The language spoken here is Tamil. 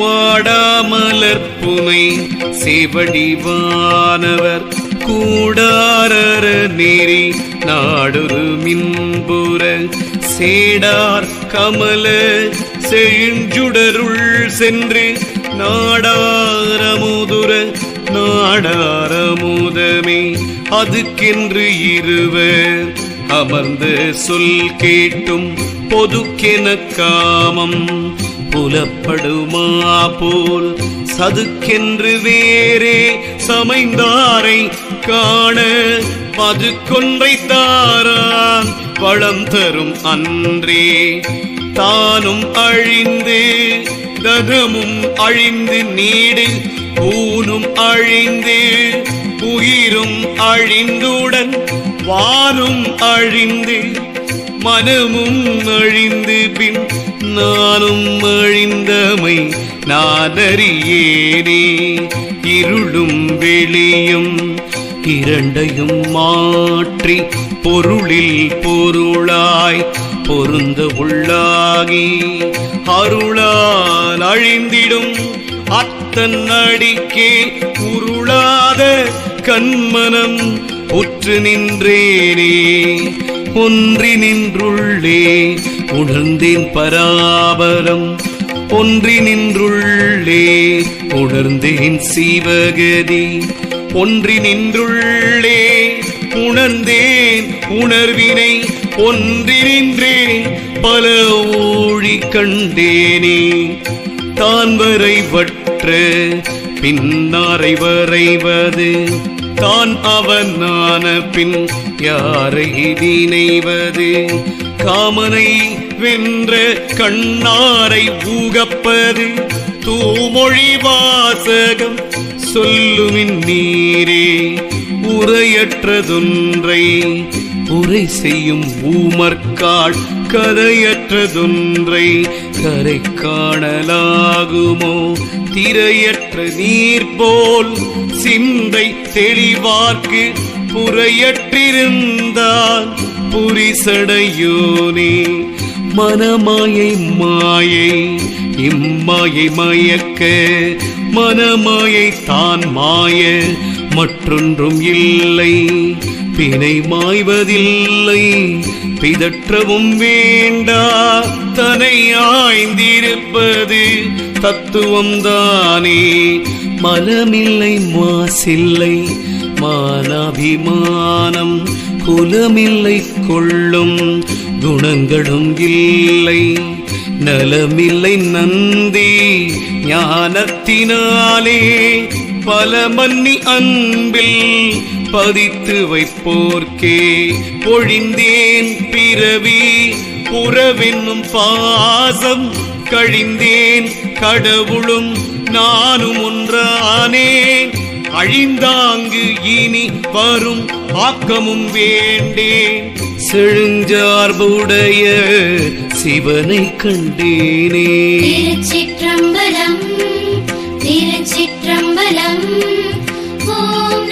வாடாமலர் புனை செவடிவானவர் கூடாரர நெறி நாடொரு மின்புற சேடார் கமல செழுஞ்சுடருள் சென்று நாடாரமுதுர நாடாரமுதமே அதுக்கென்று இருவர் அமர்ந்த சொல் கேட்டும் பொதுக்கென காமம். புலப்படுமா போல் சதுக்கென்று வேறே சமைந்தாரை காண பது கொன்றை தாரான் பழம் தரும் அன்றே. தானும் அழிந்து தகமும் அழிந்து நீடு பூனும் அழிந்து உயிரும் அழிந்துடன் வானும் அழிந்து மனமும் அழிந்து பின் நானும் அழிந்தமை நாதறியேனே. இருளும் வெளியும் இரண்டையும் மாற்றி பொருளில் பொருளாய் பொருந்த உள்ளாகி அருளால் அழிந்திடும் அத்தன் அடிக்கே உருளாத கண்மனம் உற்று நின்றேனே. ஒன்றி நின்றுள்ளே உணர்ந்தேன் பராபரம். ஒன்றி நின்றுள்ளே உணர்ந்தேன் சிவகதி. ஒன்றி நின்றுள்ளே உணர்ந்தேன் உணர்வினை. ஒன்றி நின்றேன் பல ஊழி கண்டேனே. தான் வரைவற்ற பின்னாரை வரைவது. தான் அவனான பின் யாரை நினைவது காமனை வென்ற கண்ணாரை ஊகப்பது? தூமொழி வாசகம் சொல்லுமின் நீரே உரையற்றதொன்றை உரை செய்யும் ஊமர்காள் கரையற்றதொன்றை கரை காணலாகுமோ? திரையற்ற நீர் போல் சிந்தை தெளிவார்க்கு புறையற்றிருந்தால் புரிசடையோனே. மனமாயை மாயை இம்மாயை மயக்க மனமாயை தான் மாய மற்றொன்றும் இல்லை பிணை மாய்வதில்லை பிதற்றவும் வேண்டா தனை ஆய்ந்திருப்பது தத்துவம்தானே மலமில்லை மாசில்லை மானாபிமானம் குலமில்லை கொள்ளும் குணங்களும் இல்லை. நலமில்லை நந்தி ஞானத்தினாலே பல மன்னி அன்பில் பதித்து வைப்போர்க்கே. பொழிந்தேன் பிறவி புறவென்னும் பாசம் கழிந்தேன். கடவுளும் நானும் ஒன்றானேன் அழிந்தாங்கு இனி வரும் ஆக்கமும் வேண்டேன். செழுஞ்சார்புடைய சிவனை கண்டேனே. திருச்சிற்றம்பலம் திருச்சிற்றம்பலம் ஓம்